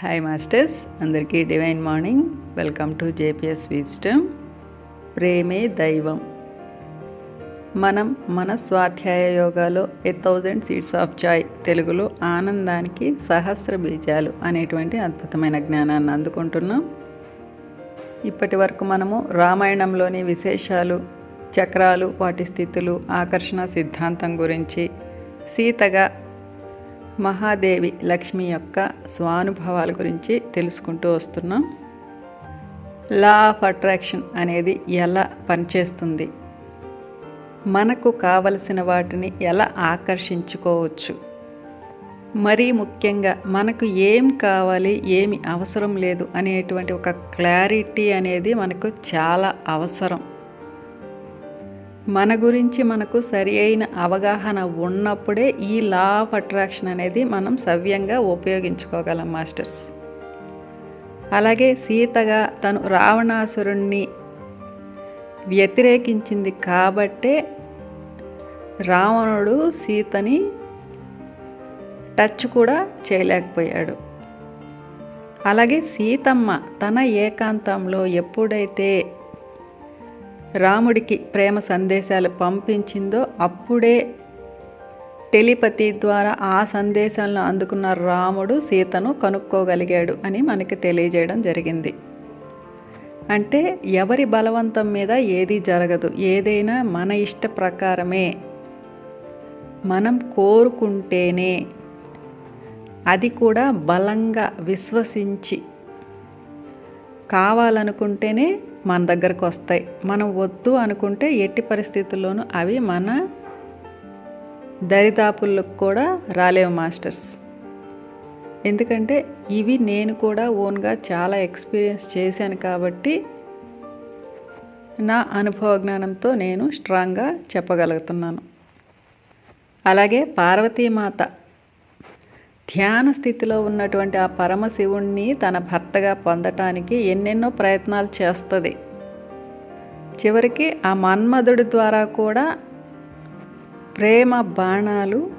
Hi masters అందరికీ divine morning welcome to JPS wisdom ప్రేమే దైవం. మనం మన స్వాధ్యాయ యోగాలో a thousand seeds of joy తెలుగులో ఆనందానికి సహస్ర బీజాలు అనేటువంటి అద్భుతమైన జ్ఞానాన్ని అందుకుంటున్నాం. ఇప్పటి వరకు మనము రామాయణంలోని విశేషాలు చక్రాలు వాటి స్థితులు ఆకర్షణ సిద్ధాంతం గురించి సీతగా మహాదేవి లక్ష్మి యొక్క స్వానుభవాల గురించి తెలుసుకుంటూ వస్తున్నాం. లా ఆఫ్ అట్రాక్షన్ అనేది ఎలా పనిచేస్తుంది? మనకు కావలసిన వాటిని ఎలా ఆకర్షించుకోవచ్చు? మరీ ముఖ్యంగా మనకు ఏం కావాలి ఏమి అవసరం లేదు అనేటువంటి ఒక క్లారిటీ అనేది మనకు చాలా అవసరం. మన గురించి మనకు సరి అయిన అవగాహన ఉన్నప్పుడే ఈ లా ఆఫ్ అట్రాక్షన్ అనేది మనం సవ్యంగా ఉపయోగించుకోగలం మాస్టర్స్. అలాగే సీతగా తను రావణాసురుణ్ణి వ్యతిరేకించింది కాబట్టే రావణుడు సీతని టచ్ కూడా చేయలేకపోయాడు. అలాగే సీతమ్మ తన ఏకాంతంలో ఎప్పుడైతే రాముడికి ప్రేమ సందేశాలు పంపించిందో అప్పుడే టెలిపతి ద్వారా ఆ సందేశాలను అందుకున్న రాముడు సీతను కనుక్కోగలిగాడు అని మనకి తెలియజేయడం జరిగింది. అంటే ఎవరి బలవంతం మీద ఏది జరగదు ఏదైనా మన ఇష్ట ప్రకారమే మనం కోరుకుంటేనే అది కూడా బలంగా విశ్వసించి కావాలనుకుంటేనే మన దగ్గరకు వస్తాయి. మనం వద్దు అనుకుంటే ఎట్టి పరిస్థితుల్లోనూ అవి మన దరిదాపులకు కూడా రాలేవు మాస్టర్స్. ఎందుకంటే ఇవి నేను కూడా ఓన్గా చాలా ఎక్స్పీరియన్స్ చేశాను కాబట్టి నా అనుభవ జ్ఞానంతో నేను స్ట్రాంగ్గా చెప్పగలుగుతున్నాను. అలాగే పార్వతీమాత ధ్యాన స్థితిలో ఉన్నటువంటి ఆ పరమశివుణ్ణి తన భర్తగా పొందటానికి ఎన్నెన్నో ప్రయత్నాలు చేస్తుంది. చివరికి ఆ మన్మధుడి ద్వారా కూడా ప్రేమ బాణాలు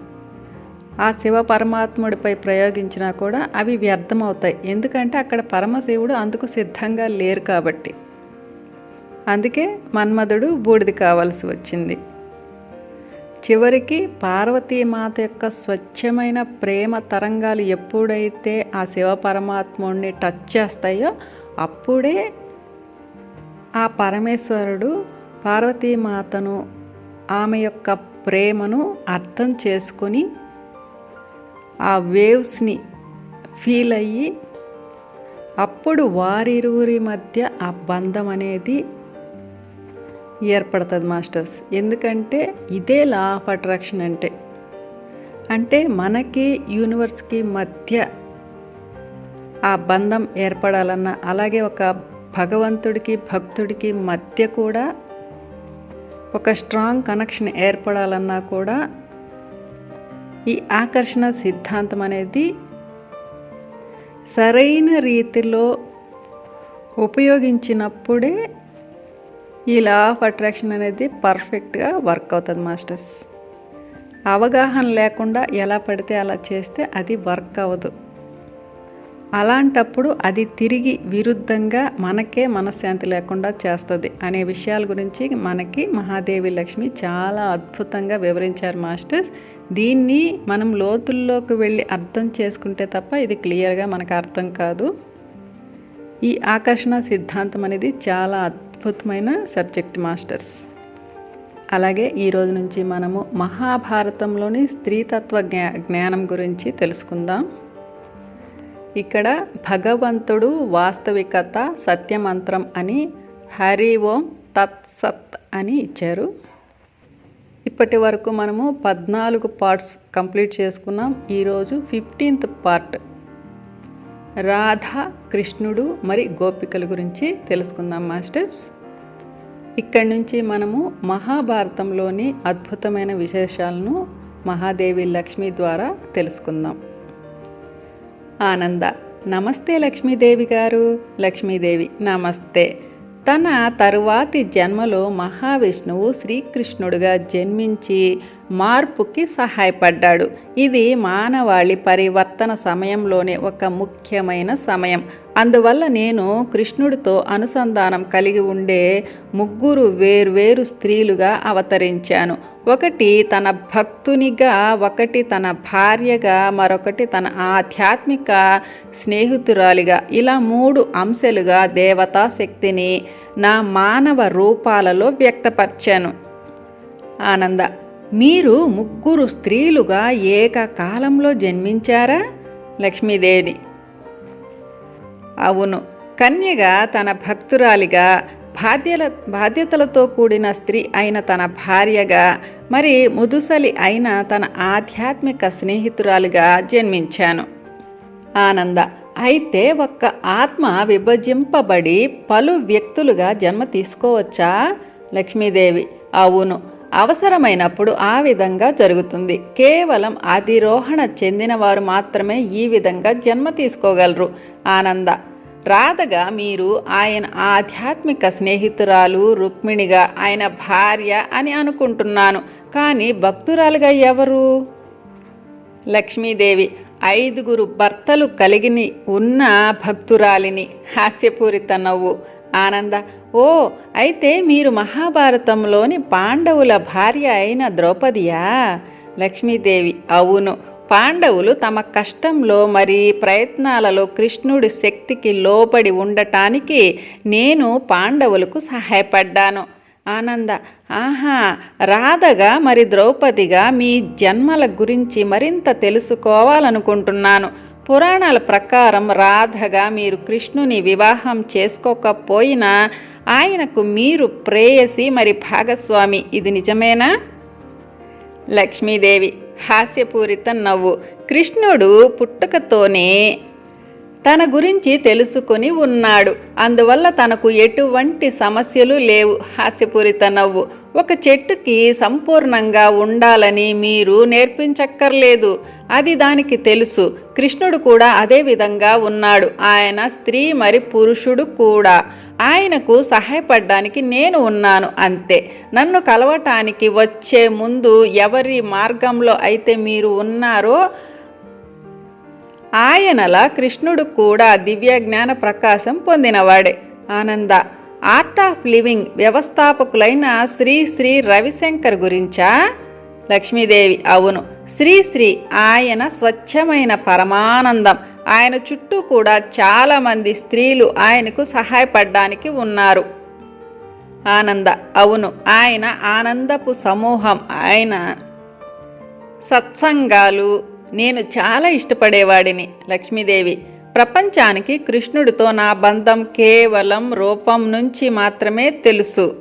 ఆ శివ పరమాత్ముడిపై ప్రయోగించినా కూడా అవి వ్యర్థమవుతాయి. ఎందుకంటే అక్కడ పరమశివుడు అందుకు సిద్ధంగా లేరు కాబట్టి. అందుకే మన్మధుడు బూడిది కావాల్సి వచ్చింది. చివరికి పార్వతీమాత యొక్క స్వచ్ఛమైన ప్రేమ తరంగాలు ఎప్పుడైతే ఆ శివ పరమాత్ముడిని టచ్ చేస్తాయో అప్పుడే ఆ పరమేశ్వరుడు పార్వతీమాతను ఆమె యొక్క ప్రేమను అర్థం చేసుకొని ఆ వేవ్స్ని ఫీల్ అయ్యి అప్పుడు వారిరువురి మధ్య ఆ బంధం అనేది ఏర్పడుతుంది మాస్టర్స్. ఎందుకంటే ఇదే లా ఆఫ్ అట్రాక్షన్ అంటే. అంటే మనకి యూనివర్స్కి మధ్య ఆ బంధం ఏర్పడాలన్నా అలాగే ఒక భగవంతుడికి భక్తుడికి మధ్య కూడా ఒక స్ట్రాంగ్ కనెక్షన్ ఏర్పడాలన్నా కూడా ఈ ఆకర్షణ సిద్ధాంతం అనేది సరైన రీతిలో ఉపయోగించినప్పుడే ఈ లా ఆఫ్ అట్రాక్షన్ అనేది పర్ఫెక్ట్గా వర్క్ అవుతుంది మాస్టర్స్ అవగాహన లేకుండా ఎలా పడితే అలా చేస్తే అది వర్క్ అవ్వదు. అలాంటప్పుడు అది తిరిగి విరుద్ధంగా మనకే మనశ్శాంతి లేకుండా చేస్తుంది అనే విషయాల గురించి మనకి మహాదేవి లక్ష్మి చాలా అద్భుతంగా వివరించారు మాస్టర్స్ దీన్ని మనం లోతుల్లోకి వెళ్ళి అర్థం చేసుకుంటే తప్ప ఇది క్లియర్గా మనకు అర్థం కాదు. ఈ ఆకర్షణ సిద్ధాంతం అనేది చాలా అద్భుతమైన సబ్జెక్ట్ మాస్టర్స్. అలాగే ఈరోజు నుంచి మనము మహాభారతంలోని స్త్రీతత్వ జ్ఞా జ్ఞానం గురించి తెలుసుకుందాం. ఇక్కడ భగవంతుడు వాస్తవికత సత్యమంత్రం అని హరి ఓం తత్ సత్ అని ఇచ్చారు. ఇప్పటి వరకు మనము పద్నాలుగు పార్ట్స్ కంప్లీట్ చేసుకున్నాం. ఈరోజు ఫిఫ్టీన్త్ పార్ట్ రాధ కృష్ణుడు మరి గోపికల గురించి తెలుసుకుందాం మాస్టర్స్. ఇక్కడి నుంచి మనము మహాభారతంలోని అద్భుతమైన విశేషాలను మహాదేవి లక్ష్మి ద్వారా తెలుసుకుందాం. ఆనంద నమస్తే లక్ష్మీదేవి గారు. లక్ష్మీదేవి నమస్తే. తన తరువాతి జన్మలో మహావిష్ణువు శ్రీకృష్ణుడుగా జన్మించి మార్పుకి సహాయపడ్డాడు. ఇది మానవాళి పరివర్తన సమయంలోనే ఒక ముఖ్యమైన సమయం. అందువల్ల నేను కృష్ణుడితో అనుసంధానం కలిగి ఉండే ముగ్గురు వేర్వేరు స్త్రీలుగా అవతరించాను. ఒకటి తన భక్తునిగా ఒకటి తన భార్యగా మరొకటి తన ఆధ్యాత్మిక స్నేహితురాలిగా. ఇలా మూడు అంశాలుగా దేవతా శక్తిని నా మానవ రూపాలలో వ్యక్తపరిచాను. ఆనంద మీరు ముగ్గురు స్త్రీలుగా ఏకకాలంలో జన్మించారా? లక్ష్మీదేవి. అవును. కన్యగా తన భక్తురాలిగా బాధ్యల బాధ్యతలతో కూడిన స్త్రీ అయిన తన భార్యగా మరి ముదుసలి అయిన తన ఆధ్యాత్మిక స్నేహితురాలిగా జన్మించాను. ఆనంద. అయితే ఒక్క ఆత్మ విభజింపబడి పలు వ్యక్తులుగా జన్మ తీసుకోవచ్చా? లక్ష్మీదేవి. అవును. అవసరమైనప్పుడు ఆ విధంగా జరుగుతుంది. కేవలం అధిరోహణ చెందిన వారు మాత్రమే ఈ విధంగా జన్మ తీసుకోగలరు. ఆనంద. రాధగా మీరు ఆయన ఆధ్యాత్మిక స్నేహితురాలు రుక్మిణిగా ఆయన భార్య అని అనుకుంటున్నాను. కానీ భక్తురాలుగా ఎవరు? లక్ష్మీదేవి. ఐదుగురు భర్తలు కలిగిని ఉన్న భక్తురాలిని. హాస్యపూరిత నవ్వు. ఆనంద. ఓ అయితే మీరు మహాభారతంలోని పాండవుల భార్య అయిన ద్రౌపదియా? లక్ష్మీదేవి అవును. పాండవులు తమ కష్టంలో మరి ప్రయత్నాలలో కృష్ణుడి శక్తికి లోబడి ఉండటానికి నేను పాండవులకు సహాయపడ్డాను. ఆనంద ఆహా రాధగా మరి ద్రౌపదిగా మీ జన్మల గురించి మరింత తెలుసుకోవాలనుకుంటున్నాను. పురాణాల ప్రకారం రాధగా మీరు కృష్ణుని వివాహం చేసుకోకపోయినా ఆయనకు మీరు ప్రేయసి మరి భాగస్వామి. ఇది నిజమేనా? లక్ష్మీదేవి హాస్యపూరిత నవ్వు. కృష్ణుడు పుట్టుకతోనే తన గురించి తెలుసుకొని ఉన్నాడు. అందువల్ల తనకు ఎటువంటి సమస్యలు లేవు. హాస్యపూరిత నవ్వు. ఒక చెట్టుకి సంపూర్ణంగా ఉండాలని మీరు నేర్పించక్కర్లేదు. అది దానికి తెలుసు. కృష్ణుడు కూడా అదే విధంగా ఉన్నాడు. ఆయన స్త్రీ మరి పురుషుడు కూడా. ఆయనకు సహాయపడడానికి నేను ఉన్నాను అంతే. నన్ను కలవటానికి వచ్చే ముందు ఎవరి మార్గంలో అయితే మీరు ఉన్నారో ఆయనలా కృష్ణుడు కూడా దివ్య జ్ఞాన ప్రకాశం పొందినవాడే. ఆనంద ఆర్ట్ ఆఫ్ లివింగ్ వ్యవస్థాపకులైన శ్రీ శ్రీ రవిశంకర్ గురించా? లక్ష్మీదేవి అవును. శ్రీశ్రీ ఆయన స్వచ్ఛమైన పరమానందం. ఆయన చుట్టూ కూడా చాలామంది స్త్రీలు ఆయనకు సహాయపడడానికి ఉన్నారు. ఆనంద అవును ఆయన ఆనందపు సమూహం. ఆయన సత్సంగాలు. నేను చాలా ఇష్టపడేవాడిని లక్ష్మీదేవి. ప్రపంచానికి కృష్ణుడితో నా బంధం కేవలం రూపం నుంచి మాత్రమే తెలుసు.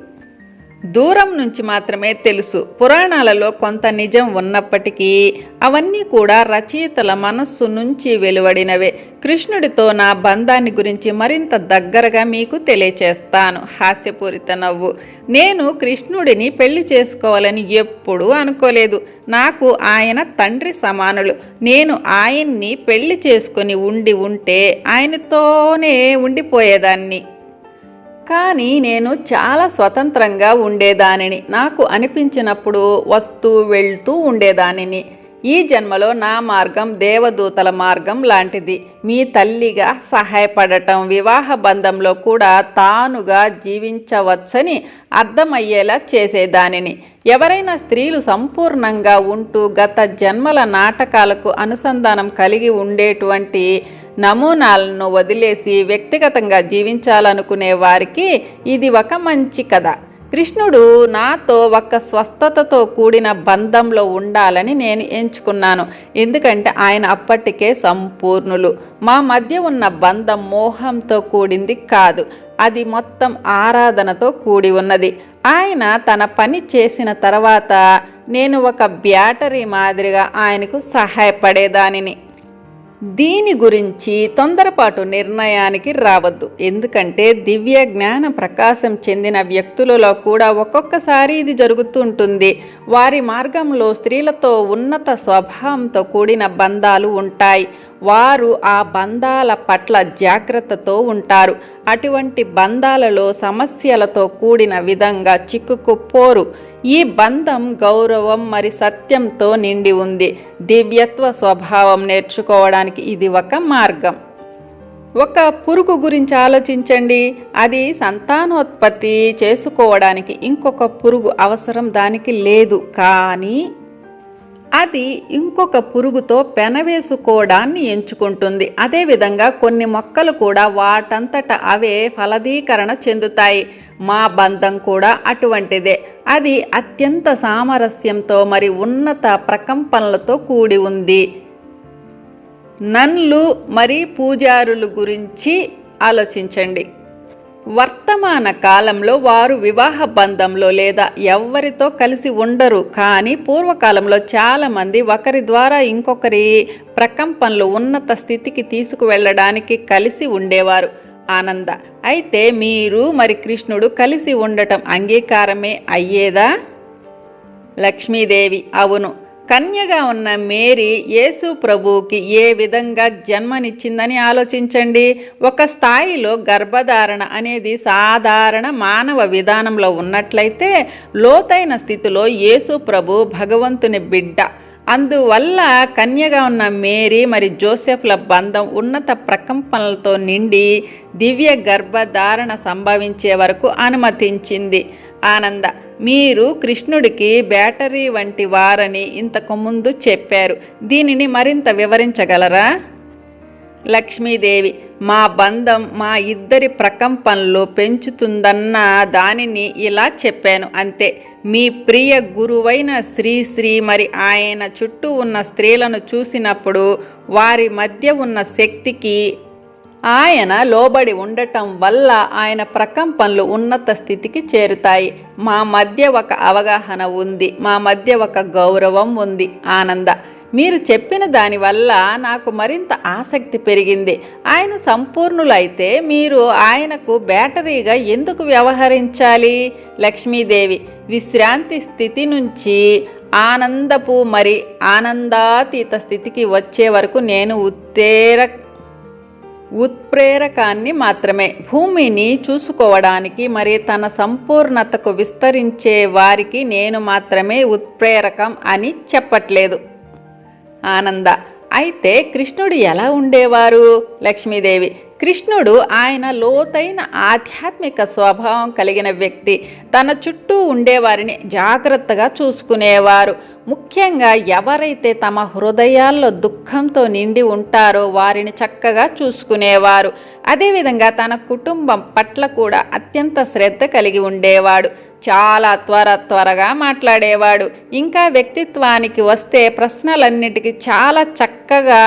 దూరం నుంచి మాత్రమే తెలుసు. పురాణాలలో కొంత నిజం ఉన్నప్పటికీ అవన్నీ కూడా రచయితల మనస్సు నుంచి వెలువడినవే. కృష్ణుడితో నా బంధాన్ని గురించి మరింత దగ్గరగా మీకు తెలియచేస్తాను. హాస్యపూరిత నవ్వు. నేను కృష్ణుడిని పెళ్ళి చేసుకోవాలని ఎప్పుడూ అనుకోలేదు. నాకు ఆయన తండ్రి సమానులు. నేను ఆయన్ని పెళ్ళి చేసుకొని ఉండి ఉంటే ఆయనతోనే ఉండిపోయేదాన్ని. కానీ నేను చాలా స్వతంత్రంగా ఉండేదానిని. నాకు అనిపించినప్పుడు వస్తూ వెళ్తూ ఉండేదానిని. ఈ జన్మలో నా మార్గం దేవదూతల మార్గం లాంటిది. మీ తల్లిగా సహాయపడటం వివాహ బంధంలో కూడా తానుగా జీవించవచ్చని అర్థమయ్యేలా చేసేదానిని. ఎవరైనా స్త్రీలు సంపూర్ణంగా ఉంటూ గత జన్మల నాటకాలకు అనుసంధానం కలిగి ఉండేటువంటి నమూనాలను వదిలేసి వ్యక్తిగతంగా జీవించాలనుకునే వారికి ఇది ఒక మంచి కథ. కృష్ణుడు నాతో ఒక స్వస్థతతో కూడిన బంధంలో ఉండాలని నేను ఎంచుకున్నాను. ఎందుకంటే ఆయన అప్పటికే సంపూర్ణులు. మా మధ్య ఉన్న బంధం మోహంతో కూడింది కాదు. అది మొత్తం ఆరాధనతో కూడి ఉన్నది. ఆయన తన పని చేసిన తర్వాత నేను ఒక బ్యాటరీ మాదిరిగా ఆయనకు సహాయపడేదానిని. దీని గురించి తొందరపాటు నిర్ణయానికి రావద్దు. ఎందుకంటే దివ్య జ్ఞాన ప్రకాశం చెందిన వ్యక్తులలో కూడా ఒక్కొక్కసారి ఇది జరుగుతుంటుంది వారి మార్గంలో స్త్రీలతో ఉన్నత స్వభావంతో కూడిన బంధాలు ఉంటాయి. వారు ఆ బంధాల పట్ల జాగ్రత్తతో ఉంటారు. అటువంటి బంధాలలో సమస్యలతో కూడిన విధంగా చిక్కుకుపోరు ఈ బంధం గౌరవం మరి సత్యంతో నిండి ఉంది. దివ్యత్వ స్వభావం నేర్చుకోవడానికి ఇది ఒక మార్గం. ఒక పురుగు గురించి ఆలోచించండి. అది సంతానోత్పత్తి చేసుకోవడానికి ఇంకొక పురుగు అవసరం దానికి లేదు. కానీ అది ఇంకొక పురుగుతో పెనవేసుకోవడాన్ని ఎంచుకుంటుంది. అదేవిధంగా కొన్ని మొక్కలు కూడా వాటంతట అవే ఫలదీకరణ చెందుతాయి. మా బంధం కూడా అటువంటిదే. అది అత్యంత సామరస్యంతో మరి ఉన్నత ప్రకంపనలతో కూడి ఉంది. నన్లు మరి పూజారులు గురించి ఆలోచించండి. వర్తమాన కాలంలో వారు వివాహ బంధంలో లేదా ఎవ్వరితో కలిసి ఉండరు. కానీ పూర్వకాలంలో చాలామంది ఒకరి ద్వారా ఇంకొకరి ప్రకంపనలు ఉన్నత స్థితికి తీసుకువెళ్ళడానికి కలిసి ఉండేవారు. ఆనంద అయితే మీరు మరి కృష్ణుడు కలిసి ఉండటం అంగీకారమే అయ్యేదా? లక్ష్మీదేవి అవును. కన్యగా ఉన్న మేరీ యేసు ప్రభువుకి ఏ విధంగా జన్మనిచ్చిందని ఆలోచించండి. ఒక స్థాయిలో గర్భధారణ అనేది సాధారణ మానవ విధానంలో ఉన్నట్లయితే లోతైన స్థితిలో యేసు ప్రభు భగవంతుని బిడ్డ. అందువల్ల కన్యగా ఉన్న మేరీ మరి జోసెఫ్ల బంధం ఉన్నత ప్రకంపనలతో నిండి దివ్య గర్భధారణ సంభవించే వరకు అనుమతించింది. ఆనంద మీరు కృష్ణుడికి బ్యాటరీ వంటి వారని ఇంతకు ముందు చెప్పారు. దీనిని మరింత వివరించగలరా? లక్ష్మీదేవి మా బంధం మా ఇద్దరి ప్రకంపనలు పెంచుతుందన్న దానిని ఇలా చెప్పాను. అంతే. మీ ప్రియ గురువైన శ్రీశ్రీ మరి ఆయన చుట్టూ ఉన్న స్త్రీలను చూసినప్పుడు వారి మధ్య ఉన్న శక్తికి ఆయన లోబడి ఉండటం వల్ల ఆయన ప్రకంపనలు ఉన్నత స్థితికి చేరుతాయి. మా మధ్య ఒక అవగాహన ఉంది. మా మధ్య ఒక గౌరవం ఉంది. ఆనంద మీరు చెప్పిన దానివల్ల నాకు మరింత ఆసక్తి పెరిగింది. ఆయన సంపూర్ణులైతే మీరు ఆయనకు బ్యాటరీగా ఎందుకు వ్యవహరించాలి? లక్ష్మీదేవి విశ్రాంతి స్థితి నుంచి ఆనందపు మరి ఆనందాతీత స్థితికి వచ్చే వరకు నేను ఉత్తేర ఉత్ప్రేరకాన్ని మాత్రమే. భూమిని చూసుకోవడానికి మరి తన సంపూర్ణతకు విస్తరించే వారికి నేను మాత్రమే ఉత్ప్రేరకం అని చెప్పట్లేదు. ఆనంద. అయితే కృష్ణుడు ఎలా ఉండేవారు? లక్ష్మీదేవి. కృష్ణుడు ఆయన లోతైన ఆధ్యాత్మిక స్వభావం కలిగిన వ్యక్తి. తన చుట్టూ ఉండేవారిని జాగ్రత్తగా చూసుకునేవారు. ముఖ్యంగా ఎవరైతే తమ హృదయాల్లో దుఃఖంతో నిండి ఉంటారో వారిని చక్కగా చూసుకునేవారు. అదేవిధంగా తన కుటుంబం పట్ల కూడా అత్యంత శ్రద్ధ కలిగి ఉండేవాడు. చాలా త్వర త్వరగా మాట్లాడేవాడు. ఇంకా వ్యక్తిత్వానికి వస్తే ప్రశ్నలన్నిటికీ చాలా చక్కగా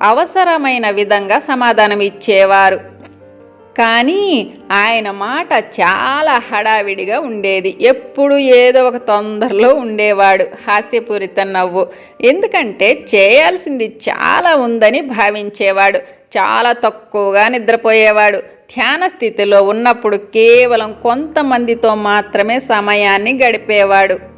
అవసరమైన విధంగా సమాధానం ఇచ్చేవారు కానీ ఆయన మాట చాలా హడావిడిగా ఉండేది. ఎప్పుడు ఏదో ఒక తొందరలో ఉండేవాడు. హాస్యపూరిత నవ్వు. ఎందుకంటే చేయాల్సింది చాలా ఉందని భావించేవాడు. చాలా తక్కువగా నిద్రపోయేవాడు. ధ్యాన స్థితిలో ఉన్నప్పుడు కేవలం కొంతమందితో మాత్రమే సమయాన్ని గడిపేవాడు.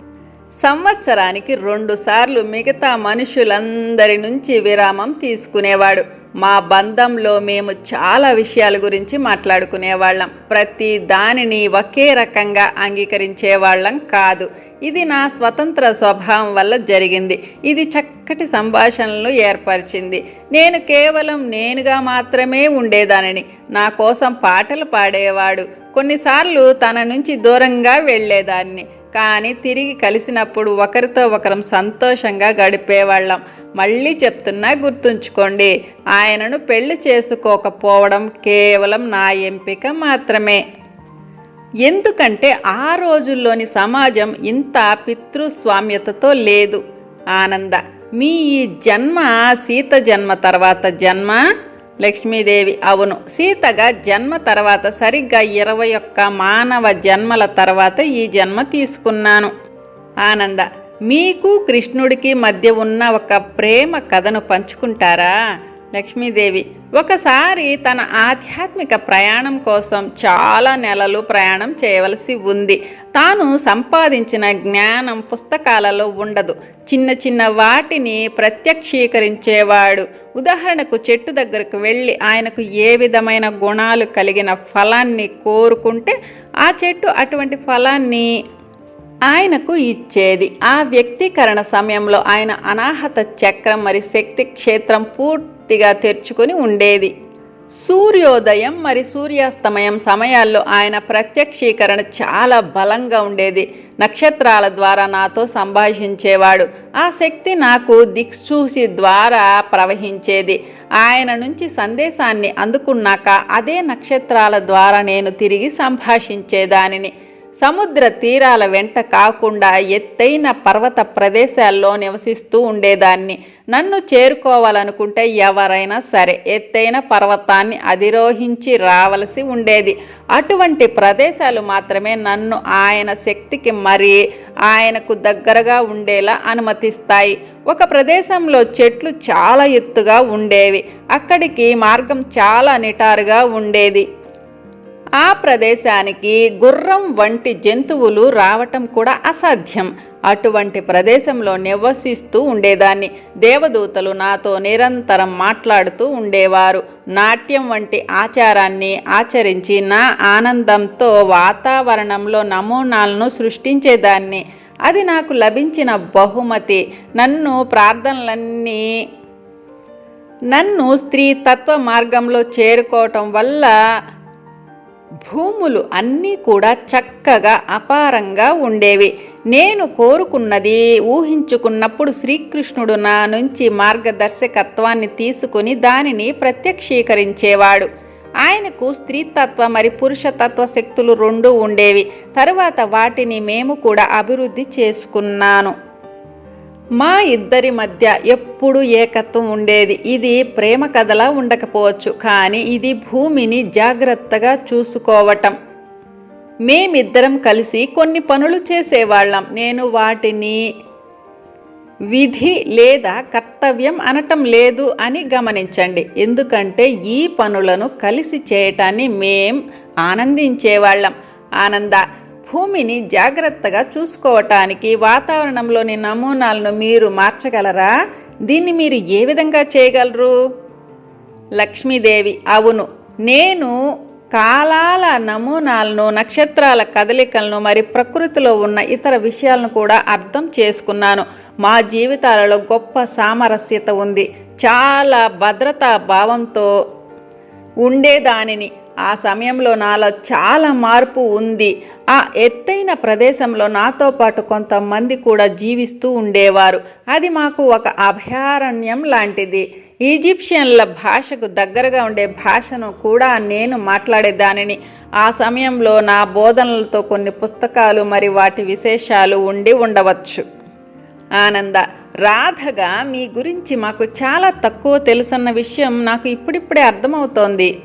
సంవత్సరానికి రెండుసార్లు మిగతా మనుషులందరి నుంచి విరామం తీసుకునేవాడు. మా బంధంలో మేము చాలా విషయాల గురించి మాట్లాడుకునేవాళ్ళం. ప్రతి దానిని ఒకే రకంగా అంగీకరించేవాళ్ళం కాదు. ఇది నా స్వతంత్ర స్వభావం వల్ల జరిగింది. ఇది చక్కటి సంభాషణలు ఏర్పరిచింది. నేను కేవలం నేనుగా మాత్రమే ఉండేదానిని. నా కోసం పాటలు పాడేవాడు. కొన్నిసార్లు తన నుంచి దూరంగా వెళ్ళేదాన్ని. కానీ తిరిగి కలిసినప్పుడు ఒకరితో ఒకరం సంతోషంగా గడిపేవాళ్ళం. మళ్ళీ చెప్తున్నా గుర్తుంచుకోండి ఆయనను పెళ్ళి చేసుకోకపోవడం కేవలం నా ఎంపిక మాత్రమే. ఎందుకంటే ఆ రోజుల్లోని సమాజం ఇంత పితృస్వామ్యతతో లేదు. ఆనంద మీ ఈ జన్మ సీత జన్మ తర్వాత జన్మ లక్ష్మీదేవి. అవును సీతగా జన్మ తర్వాత సరిగ్గా ఇరవై ఒక్క మానవ జన్మల తర్వాత ఈ జన్మ తీసుకున్నాను. ఆనంద మీకు కృష్ణుడికి మధ్య ఉన్న ఒక ప్రేమ కథను పంచుకుంటారా? లక్ష్మీదేవి. ఒకసారి తన ఆధ్యాత్మిక ప్రయాణం కోసం చాలా నెలలు ప్రయాణం చేయవలసి ఉంది. తాను సంపాదించిన జ్ఞానం పుస్తకాలలో ఉండదు. చిన్న చిన్న వాటిని ప్రత్యక్షీకరించేవాడు. ఉదాహరణకు చెట్టు దగ్గరకు వెళ్ళి ఆయనకు ఏ విధమైన గుణాలు కలిగిన ఫలాన్ని కోరుకుంటే ఆ చెట్టు అటువంటి ఫలాన్ని ఆయనకు ఇచ్చేది. ఆ వ్యక్తీకరణ సమయంలో ఆయన అనాహత చక్రం మరి శక్తి క్షేత్రం పూర్తిగా తెరుచుకొని ఉండేది. సూర్యోదయం మరి సూర్యాస్తమయం సమయాల్లో ఆయన ప్రత్యక్షీకరణ చాలా బలంగా ఉండేది. నక్షత్రాల ద్వారా నాతో సంభాషించేవాడు. ఆ శక్తి నాకు దిక్సూసి ద్వారా ప్రవహించేది. ఆయన నుంచి సందేశాన్ని అందుకున్నాక అదే నక్షత్రాల ద్వారా నేను తిరిగి సంభాషించేదానిని. సముద్ర తీరాల వెంట కాకుండా ఎత్తైన పర్వత ప్రదేశాల్లో నివసిస్తూ ఉండేదాన్ని. నన్ను చేరుకోవాలనుకుంటే ఎవరైనా సరే ఎత్తైన పర్వతాన్ని అధిరోహించి రావలసి ఉండేది. అటువంటి ప్రదేశాలు మాత్రమే నన్ను ఆయన శక్తికి మరి ఆయనకు దగ్గరగా ఉండేలా అనుమతిస్తాయి. ఒక ప్రదేశంలో చెట్లు చాలా ఎత్తుగా ఉండేవి. అక్కడికి మార్గం చాలా నిటారుగా ఉండేది. ఆ ప్రదేశానికి గుర్రం వంటి జంతువులు రావటం కూడా అసాధ్యం. అటువంటి ప్రదేశంలో నివసిస్తూ ఉండేదాన్ని. దేవదూతలు నాతో నిరంతరం మాట్లాడుతూ ఉండేవారు. నాట్యం వంటి ఆచారాన్ని ఆచరించి నా ఆనందంతో వాతావరణంలో నమూనాలను సృష్టించేదాన్ని. అది నాకు లభించిన బహుమతి. నన్ను ప్రార్థనలన్నీ నన్ను స్త్రీ తత్వ మార్గంలో చేరుకోవటం వల్ల భూములు అన్నీ కూడా చక్కగా అపారంగా ఉండేవి. నేను కోరుకున్నది ఊహించుకున్నప్పుడు శ్రీకృష్ణుడు నా నుంచి మార్గదర్శకత్వాన్ని తీసుకుని దానిని ప్రత్యక్షీకరించేవాడు. ఆయనకు స్త్రీతత్వ మరి పురుషతత్వ శక్తులు రెండు ఉండేవి. తరువాత వాటిని మేము కూడా అభివృద్ధి చేసుకున్నాను. మా ఇద్దరి మధ్య ఎప్పుడు ఏకత్వం ఉండేది. ఇది ప్రేమ కథలా ఉండకపోవచ్చు. కానీ ఇది భూమిని జాగ్రత్తగా చూసుకోవటం. మేమిద్దరం కలిసి కొన్ని పనులు చేసేవాళ్ళం. నేను వాటిని విధి లేదా కర్తవ్యం అనటం లేదు అని గమనించండి. ఎందుకంటే ఈ పనులను కలిసి చేయటాన్ని మేం ఆనందించేవాళ్ళం. ఆనంద భూమిని జాగ్రత్తగా చూసుకోవటానికి వాతావరణంలోని నమూనాలను మీరు మార్చగలరా? దీన్ని మీరు ఏ విధంగా చేయగలరు? లక్ష్మీదేవి అవును. నేను కాలాల నమూనాలను నక్షత్రాల కదలికలను మరి ప్రకృతిలో ఉన్న ఇతర విషయాలను కూడా అర్థం చేసుకున్నాను. మా జీవితాలలో గొప్ప సామరస్యత ఉంది. చాలా భద్రతా భావంతో ఉండేదానిని ఆ సమయంలో నాలో చాలా మార్పు ఉంది. ఆ ఎత్తైన ప్రదేశంలో నాతో పాటు కొంతమంది కూడా జీవిస్తూ ఉండేవారు. అది మాకు ఒక అభయారణ్యం లాంటిది. ఈజిప్షియన్ల భాషకు దగ్గరగా ఉండే భాషను కూడా నేను మాట్లాడేదానిని. ఆ సమయంలో నా బోధనలతో కొన్ని పుస్తకాలు మరి వాటి విశేషాలు ఉండి ఉండవచ్చు. ఆనంద రాధగా మీ గురించి మాకు చాలా తక్కువ తెలుసన్న విషయం నాకు ఇప్పుడిప్పుడే అర్థమవుతోంది.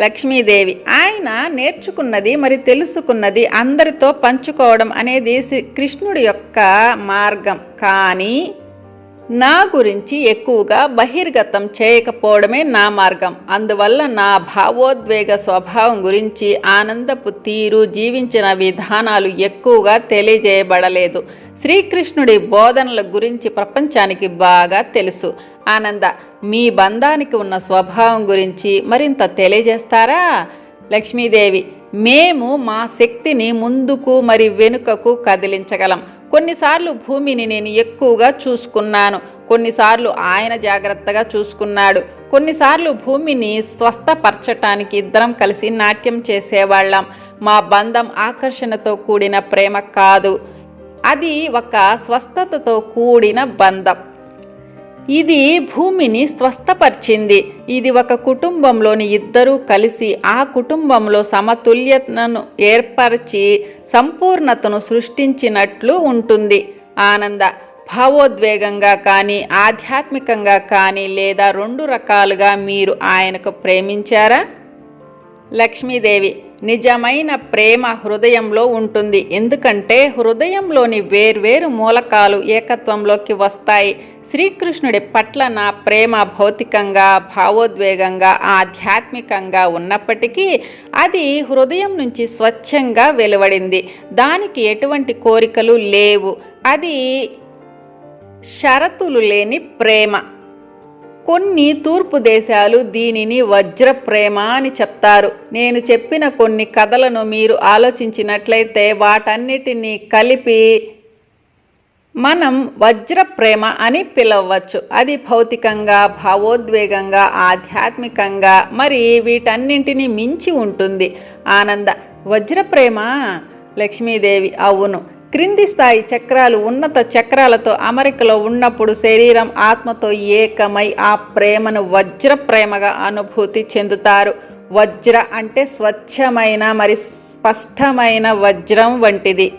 లక్ష్మీదేవి. ఆయన నేర్చుకున్నది మరి తెలుసుకున్నది అందరితో పంచుకోవడం అనేది శ్రీ కృష్ణుడి యొక్క మార్గం. కానీ నా గురించి ఎక్కువగా బహిర్గతం చేయకపోవడమే నా మార్గం. అందువల్ల నా భావోద్వేగ స్వభావం గురించి ఆనందపు తీరు జీవించిన విధానాలు ఎక్కువగా తెలియజేయబడలేదు. శ్రీకృష్ణుడి బోధనల గురించి ప్రపంచానికి బాగా తెలుసు. ఆనంద మీ బంధానికి ఉన్న స్వభావం గురించి మరింత తెలియజేస్తారా? లక్ష్మీదేవి మేము మా శక్తిని ముందుకు మరి వెనుకకు కదిలించగలం. కొన్నిసార్లు భూమిని నేను ఎక్కువగా చూసుకున్నాను. కొన్నిసార్లు ఆయన జాగ్రత్తగా చూసుకున్నాడు. కొన్నిసార్లు భూమిని స్వస్థపరచటానికి ఇద్దరం కలిసి నాట్యం చేసేవాళ్ళం. మా బంధం ఆకర్షణతో కూడిన ప్రేమ కాదు. అది ఒక స్వస్థతతో కూడిన బంధం. ఇది భూమిని స్వస్థపరిచింది. ఇది ఒక కుటుంబంలోని ఇద్దరూ కలిసి ఆ కుటుంబంలో సమతుల్యతను ఏర్పరిచి సంపూర్ణతను సృష్టించినట్లు ఉంటుంది. ఆనంద భావోద్వేగంగా కానీ ఆధ్యాత్మికంగా కానీ లేదా రెండు రకాలుగా మీరు ఆయనకు ప్రేమించారా? లక్ష్మీదేవి నిజమైన ప్రేమ హృదయంలో ఉంటుంది. ఎందుకంటే హృదయంలోని వేర్వేరు మూలకాలు ఏకత్వంలోకి వస్తాయి. శ్రీకృష్ణుడి పట్ల నా ప్రేమ భౌతికంగా భావోద్వేగంగా ఆధ్యాత్మికంగా ఉన్నప్పటికీ అది హృదయం నుంచి స్వచ్ఛంగా వెలువడింది. దానికి ఎటువంటి కోరికలు లేవు. అది షరతులు లేని ప్రేమ. కొన్ని తూర్పు దేశాలు దీనిని వజ్ర ప్రేమ అని చెప్తారు. నేను చెప్పిన కొన్ని కథలను మీరు ఆలోచించినట్లయితే వాటన్నిటినీ కలిపి మనం వజ్ర ప్రేమ అని పిలవచ్చు. అది భౌతికంగా భావోద్వేగంగా ఆధ్యాత్మికంగా మరి వీటన్నింటినీ మించి ఉంటుంది. ఆనంద వజ్ర ప్రేమ లక్ష్మీదేవి అవును. క్రింది స్థాయి చక్రాలు ఉన్నత చక్రాలతో అమరికలో ఉన్నప్పుడు శరీరం ఆత్మతో ఏకమై ఆ ప్రేమను వజ్ర ప్రేమగా అనుభూతి చెందుతారు. వజ్ర అంటే స్వచ్ఛమైన మరి స్పష్టమైన వజ్రం వంటిది.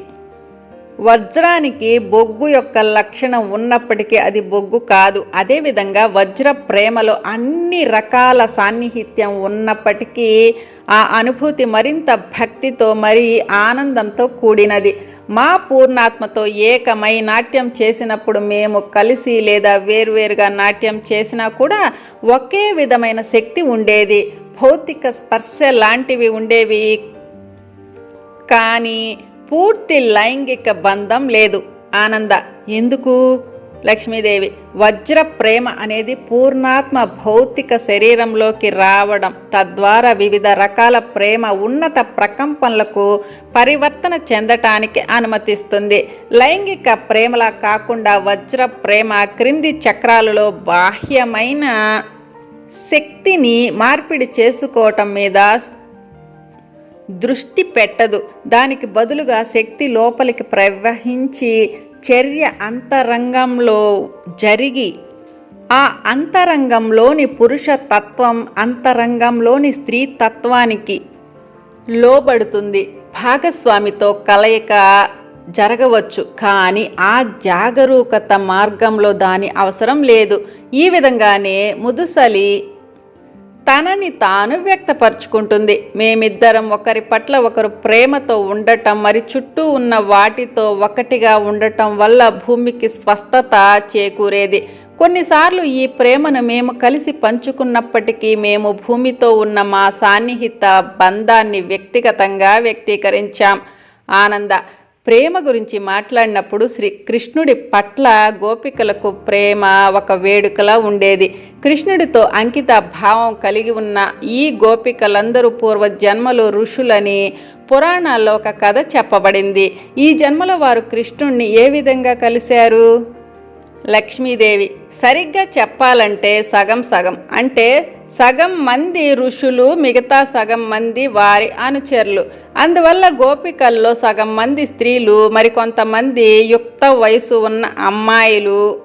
వజ్రానికి బొగ్గు యొక్క లక్షణం ఉన్నప్పటికీ అది బొగ్గు కాదు. అదేవిధంగా వజ్ర ప్రేమలో అన్ని రకాల సాన్నిహిత్యం ఉన్నప్పటికీ ఆ అనుభూతి మరింత భక్తితో మరి ఆనందంతో కూడినది. మా పూర్ణాత్మతో ఏకమై నాట్యం చేసినప్పుడు మేము కలిసి లేదా వేర్వేరుగా నాట్యం చేసినా కూడా ఒకే విధమైన శక్తి ఉండేది. భౌతిక స్పర్శ లాంటివి ఉండేవి. కానీ పూర్తి లైంగిక బంధం లేదు. ఆనంద ఎందుకు? లక్ష్మీదేవి వజ్ర ప్రేమ అనేది పూర్ణాత్మ భౌతిక శరీరంలోకి రావడం తద్వారా వివిధ రకాల ప్రేమ ఉన్నత ప్రకంపనలకు పరివర్తన చెందటానికి అనుమతిస్తుంది. లైంగిక ప్రేమలా కాకుండా వజ్ర ప్రేమ క్రింది చక్రాలలో బాహ్యమైన శక్తిని మార్పిడి చేసుకోవటం మీద దృష్టి పెట్టదు. దానికి బదులుగా శక్తి లోపలికి ప్రవహించి చర్య అంతరంగంలో జరిగి ఆ అంతరంగంలోని పురుష తత్వం అంతరంగంలోని స్త్రీ తత్వానికి లోబడుతుంది. భాగస్వామితో కలయిక జరగవచ్చు. కానీ ఆ జాగరూకత మార్గంలో దాని అవసరం లేదు. ఈ విధంగానే ముదుసలి తనని తాను వ్యక్తపరుచుకుంటుంది. మేమిద్దరం ఒకరి పట్ల ఒకరు ప్రేమతో ఉండటం మరి చుట్టూ ఉన్న వాటితో ఒకటిగా ఉండటం వల్ల భూమికి స్వస్థత చేకూరేది. కొన్నిసార్లు ఈ ప్రేమను మేము కలిసి పంచుకున్నప్పటికీ మేము భూమితో ఉన్న మా సాన్నిహిత బంధాన్ని వ్యక్తిగతంగా వ్యక్తీకరించాం. ఆనంద ప్రేమ గురించి మాట్లాడినప్పుడు శ్రీ కృష్ణుడి పట్ల గోపికలకు ప్రేమ ఒక వేడుకలా ఉండేది. కృష్ణుడితో అంకిత భావం కలిగి ఉన్న ఈ గోపికలందరూ పూర్వ జన్మలు ఋషులని పురాణాల్లో ఒక కథ చెప్పబడింది. ఈ జన్మలో వారు కృష్ణుణ్ణి ఏ విధంగా కలిశారు? లక్ష్మీదేవి సరిగ్గా చెప్పాలంటే సగం సగం. అంటే సగం మంది ఋషులు మిగతా సగం మంది వారి అనుచరులు. అందువల్ల గోపికల్లో సగం మంది స్త్రీలు మరికొంతమంది యుక్త వయసు ఉన్న అమ్మాయిలు.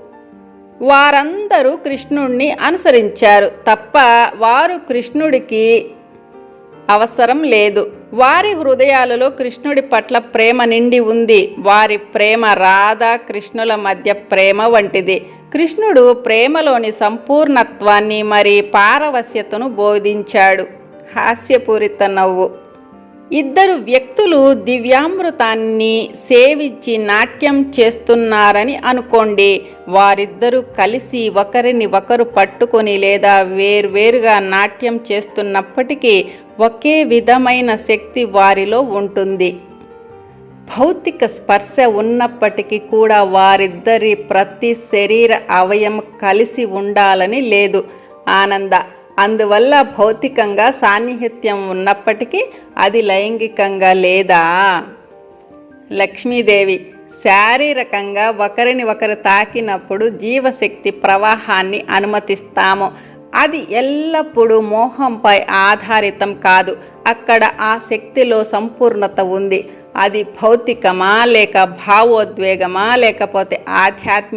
వారందరూ కృష్ణుణ్ణి అనుసరించారు. తప్ప వారు కృష్ణుడికి అవసరం లేదు. వారి హృదయాలలో కృష్ణుడి పట్ల ప్రేమ నిండి ఉంది. వారి ప్రేమ రాధా కృష్ణుల మధ్య ప్రేమ వంటిది. కృష్ణుడు ప్రేమలోని సంపూర్ణత్వాన్ని మరి పారవశ్యతను బోధించాడు. హాస్యపూరిత నవ్వు. ఇద్దరు వ్యక్తులు దివ్యామృతాన్ని సేవించి నాట్యం చేస్తున్నారని అనుకోండి. వారిద్దరూ కలిసి ఒకరిని ఒకరు పట్టుకొని లేదా వేర్వేరుగా నాట్యం చేస్తున్నప్పటికీ ఒకే విధమైన శక్తి వారిలో ఉంటుంది. భౌతిక స్పర్శ ఉన్నప్పటికీ కూడా వారిద్దరి ప్రతి శరీర అవయం కలిసి ఉండాలని లేదు. ఆనంద అందువల్ల భౌతికంగా సాన్నిహిత్యం ఉన్నప్పటికీ అది లైంగికంగా లేదా? లక్ష్మీదేవి శారీరకంగా ఒకరిని ఒకరు తాకినప్పుడు జీవశక్తి ప్రవాహాన్ని అనుమతిస్తాము. అది ఎల్లప్పుడూ మోహంపై ఆధారితం కాదు. అక్కడ ఆ శక్తిలో సంపూర్ణత ఉంది. అది భౌతికమా లేక భావోద్వేగమా లేకపోతే ఆధ్యాత్మిక